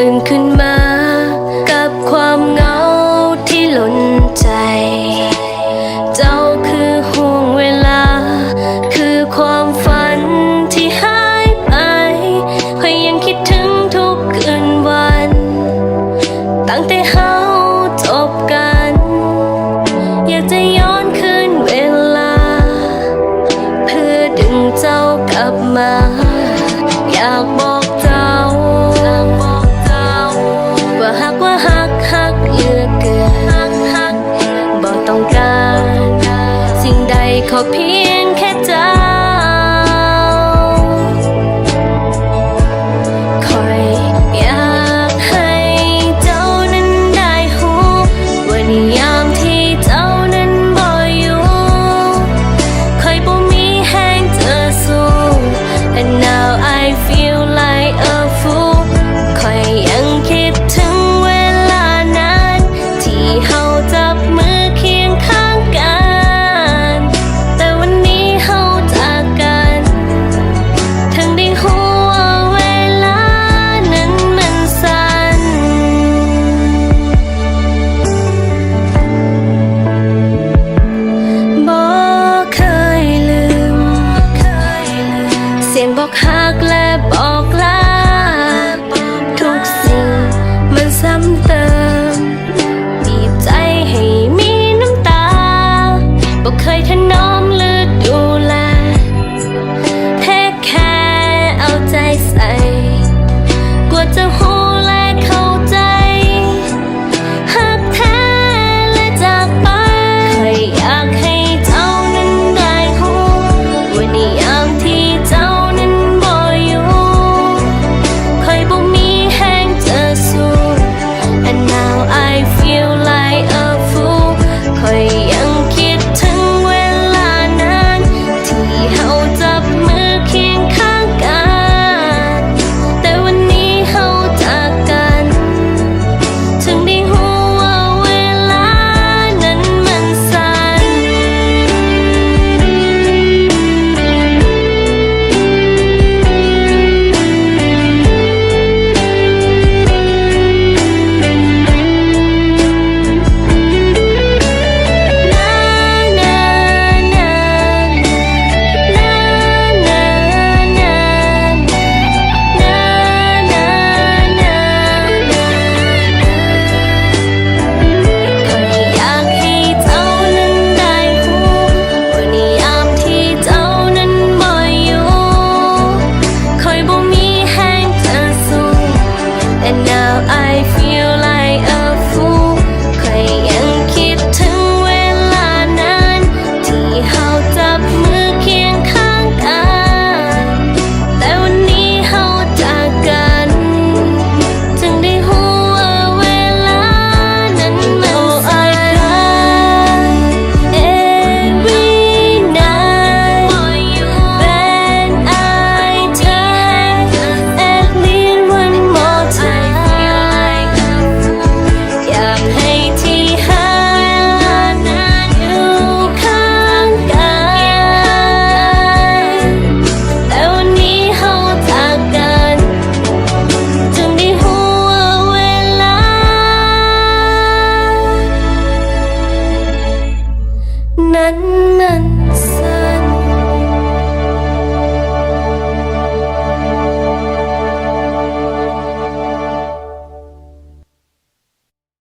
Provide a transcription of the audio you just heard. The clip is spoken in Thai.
อื่นขึ้นมา กับความเหงาที่หล่นใจ เจ้าคือห่วงเวลา คือความฝันที่หายไปคอยยังคิดถึงทุกคืนวัน ตั้งแต่เฮาจบกัน อยากจะย้อนคืนเวลา เพื่อดึงเจ้ากลับมา อยากบอก สิ่งใดขอเพียงแค่ใจ หักและบอกลา